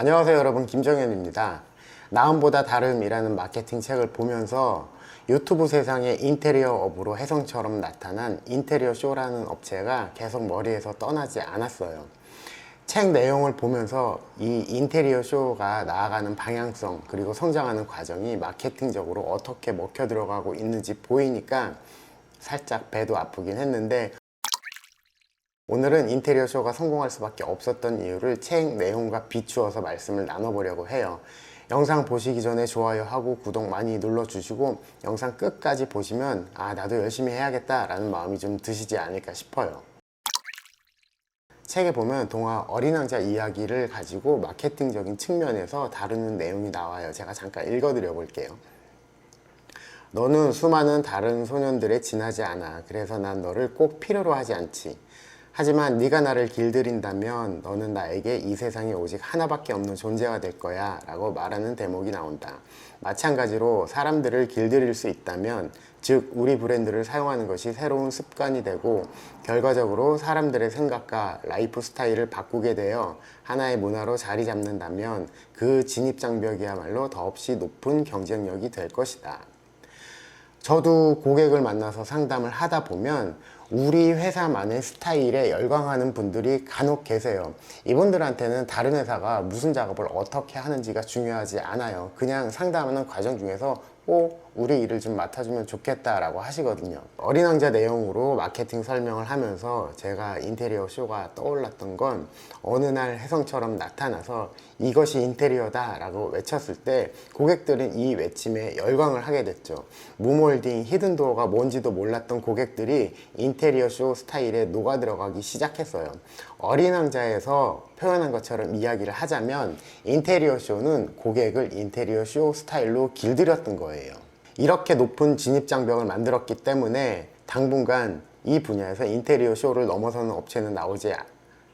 안녕하세요 여러분 김정현입니다. 나음보다 다름이라는 마케팅 책을 보면서 유튜브 세상에 인테리어 업으로 혜성처럼 나타난 인테리어 쇼라는 업체가 계속 머리에서 떠나지 않았어요. 책 내용을 보면서 이 인테리어 쇼가 나아가는 방향성 그리고 성장하는 과정이 마케팅적으로 어떻게 먹혀 들어가고 있는지 보이니까 살짝 배도 아프긴 했는데 오늘은 인테리어 쇼가 성공할 수밖에 없었던 이유를 책 내용과 비추어서 말씀을 나눠보려고 해요. 영상 보시기 전에 좋아요하고 구독 많이 눌러주시고 영상 끝까지 보시면 아 나도 열심히 해야겠다 라는 마음이 좀 드시지 않을까 싶어요. 책에 보면 동화 어린 왕자 이야기를 가지고 마케팅적인 측면에서 다루는 내용이 나와요. 제가 잠깐 읽어드려 볼게요. 너는 수많은 다른 소년들에 지나지 않아. 그래서 난 너를 꼭 필요로 하지 않지. 하지만 네가 나를 길들인다면 너는 나에게 이 세상에 오직 하나밖에 없는 존재가 될 거야 라고 말하는 대목이 나온다. 마찬가지로 사람들을 길들일 수 있다면 즉 우리 브랜드를 사용하는 것이 새로운 습관이 되고 결과적으로 사람들의 생각과 라이프 스타일을 바꾸게 되어 하나의 문화로 자리 잡는다면 그 진입 장벽이야말로 더없이 높은 경쟁력이 될 것이다. 저도 고객을 만나서 상담을 하다 보면 우리 회사만의 스타일에 열광하는 분들이 간혹 계세요. 이분들한테는 다른 회사가 무슨 작업을 어떻게 하는지가 중요하지 않아요. 그냥 상담하는 과정 중에서 꼭 우리 일을 좀 맡아주면 좋겠다라고 하시거든요. 어린 왕자 내용으로 마케팅 설명을 하면서 제가 인테리어 쇼가 떠올랐던 건 어느 날 혜성처럼 나타나서 이것이 인테리어다라고 외쳤을 때 고객들은 이 외침에 열광을 하게 됐죠. 무몰딩, 히든도어가 뭔지도 몰랐던 고객들이 인테리어 쇼 스타일에 녹아 들어가기 시작했어요. 어린 왕자에서 표현한 것처럼 이야기를 하자면 인테리어 쇼는 고객을 인테리어 쇼 스타일로 길들였던 거예요. 이렇게 높은 진입 장벽을 만들었기 때문에 당분간 이 분야에서 인테리어 쇼를 넘어서는 업체는 나오지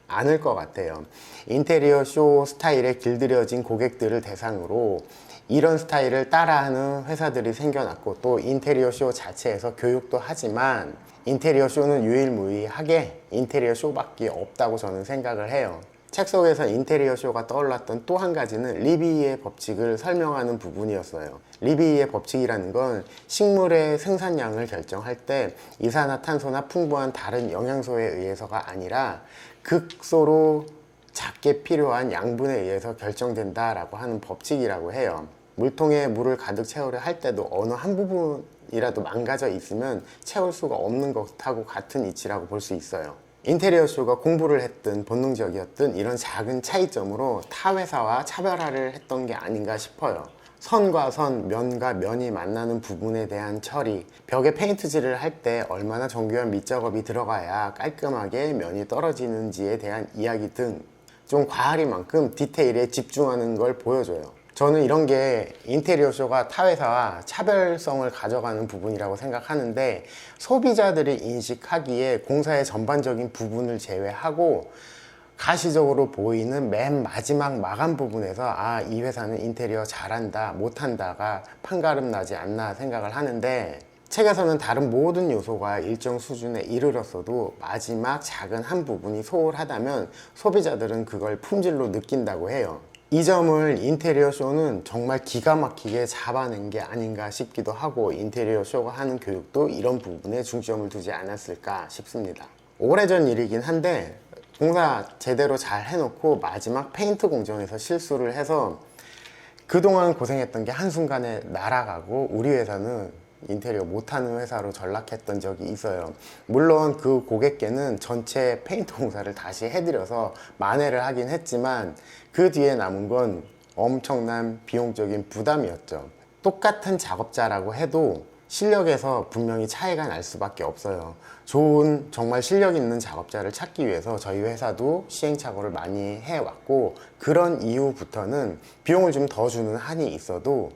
않을 것 같아요. 인테리어 쇼 스타일에 길들여진 고객들을 대상으로 이런 스타일을 따라하는 회사들이 생겨났고 또 인테리어 쇼 자체에서 교육도 하지만 인테리어 쇼는 유일무이하게 인테리어 쇼밖에 없다고 저는 생각을 해요. 책 속에서 인테리어 쇼가 떠올랐던 또 한 가지는 리비의 법칙을 설명하는 부분이었어요. 리비의 법칙이라는 건 식물의 생산량을 결정할 때 이산화탄소나 풍부한 다른 영양소에 의해서가 아니라 극소로 작게 필요한 양분에 의해서 결정된다라고 하는 법칙이라고 해요. 물통에 물을 가득 채우려 할 때도 어느 한 부분이라도 망가져 있으면 채울 수가 없는 것하고 같은 이치라고 볼 수 있어요. 인테리어 쇼가 공부를 했든 본능적이었든 이런 작은 차이점으로 타 회사와 차별화를 했던 게 아닌가 싶어요. 선과 선, 면과 면이 만나는 부분에 대한 처리, 벽에 페인트질을 할 때 얼마나 정교한 밑작업이 들어가야 깔끔하게 면이 떨어지는지에 대한 이야기 등 좀 과하리만큼 디테일에 집중하는 걸 보여줘요. 저는 이런 게 인테리어 쇼가 타 회사와 차별성을 가져가는 부분이라고 생각하는데 소비자들이 인식하기에 공사의 전반적인 부분을 제외하고 가시적으로 보이는 맨 마지막 마감 부분에서 아, 이 회사는 인테리어 잘한다, 못한다가 판가름 나지 않나 생각을 하는데 책에서는 다른 모든 요소가 일정 수준에 이르렀어도 마지막 작은 한 부분이 소홀하다면 소비자들은 그걸 품질로 느낀다고 해요. 이 점을 인테리어 쇼는 정말 기가 막히게 잡아낸 게 아닌가 싶기도 하고 인테리어 쇼가 하는 교육도 이런 부분에 중점을 두지 않았을까 싶습니다. 오래전 일이긴 한데 공사 제대로 잘 해놓고 마지막 페인트 공정에서 실수를 해서 그동안 고생했던 게 한순간에 날아가고 우리 회사는 인테리어 못하는 회사로 전락했던 적이 있어요. 물론 그 고객께는 전체 페인트 공사를 다시 해드려서 만회를 하긴 했지만 그 뒤에 남은 건 엄청난 비용적인 부담이었죠. 똑같은 작업자라고 해도 실력에서 분명히 차이가 날 수밖에 없어요. 좋은 정말 실력 있는 작업자를 찾기 위해서 저희 회사도 시행착오를 많이 해왔고 그런 이후부터는 비용을 좀 더 주는 한이 있어도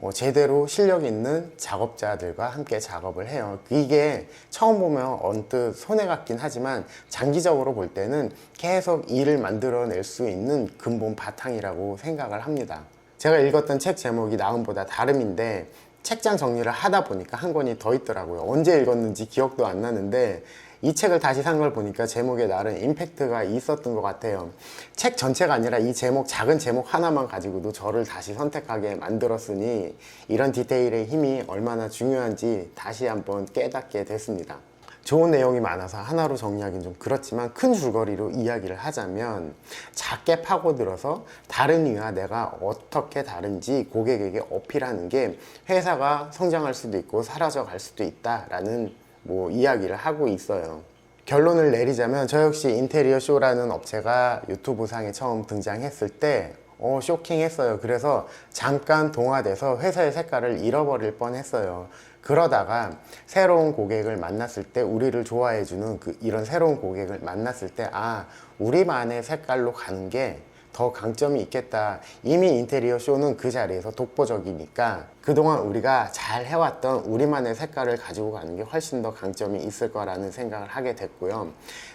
어, 제대로 실력 있는 작업자들과 함께 작업을 해요. 이게 처음 보면 언뜻 손해 같긴 하지만 장기적으로 볼 때는 계속 일을 만들어낼 수 있는 근본 바탕이라고 생각을 합니다. 제가 읽었던 책 제목이 나음보다 다름인데 책장 정리를 하다 보니까 한 권이 더 있더라고요. 언제 읽었는지 기억도 안 나는데 이 책을 다시 산 걸 보니까 제목에 나름 임팩트가 있었던 것 같아요. 책 전체가 아니라 이 제목, 작은 제목 하나만 가지고도 저를 다시 선택하게 만들었으니 이런 디테일의 힘이 얼마나 중요한지 다시 한번 깨닫게 됐습니다. 좋은 내용이 많아서 하나로 정리하기는 좀 그렇지만 큰 줄거리로 이야기를 하자면 작게 파고들어서 다른 이와 내가 어떻게 다른지 고객에게 어필하는 게 회사가 성장할 수도 있고 사라져 갈 수도 있다라는 뭐 이야기를 하고 있어요. 결론을 내리자면 저 역시 인테리어 쇼라는 업체가 유튜브 상에 처음 등장했을 때 어, 쇼킹했어요. 그래서 잠깐 동화돼서 회사의 색깔을 잃어버릴 뻔했어요. 그러다가 새로운 고객을 만났을 때 우리를 좋아해주는 그 이런 새로운 고객을 만났을 때 아, 우리만의 색깔로 가는 게 더 강점이 있겠다. 이미 인테리어 쇼는 그 자리에서 독보적이니까 그동안 우리가 잘 해왔던 우리만의 색깔을 가지고 가는 게 훨씬 더 강점이 있을 거라는 생각을 하게 됐고요.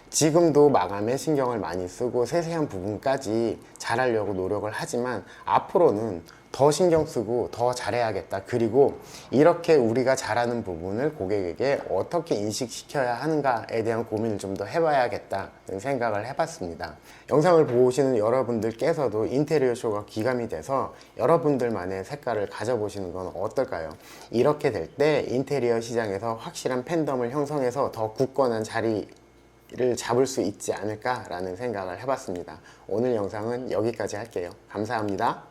지금도 마감에 신경을 많이 쓰고 세세한 부분까지 잘하려고 노력을 하지만 앞으로는 더 신경 쓰고 더 잘해야겠다. 그리고 이렇게 우리가 잘하는 부분을 고객에게 어떻게 인식시켜야 하는가에 대한 고민을 좀 더 해봐야겠다는 생각을 해봤습니다. 영상을 보시는 여러분들께서도 인테리어 쇼가 기감이 돼서 여러분들만의 색깔을 가져보시는 건 어떨까요? 이렇게 될 때 인테리어 시장에서 확실한 팬덤을 형성해서 더 굳건한 자리 를 잡을 수 있지 않을까라는 생각을 해봤습니다. 오늘 영상은 여기까지 할게요. 감사합니다.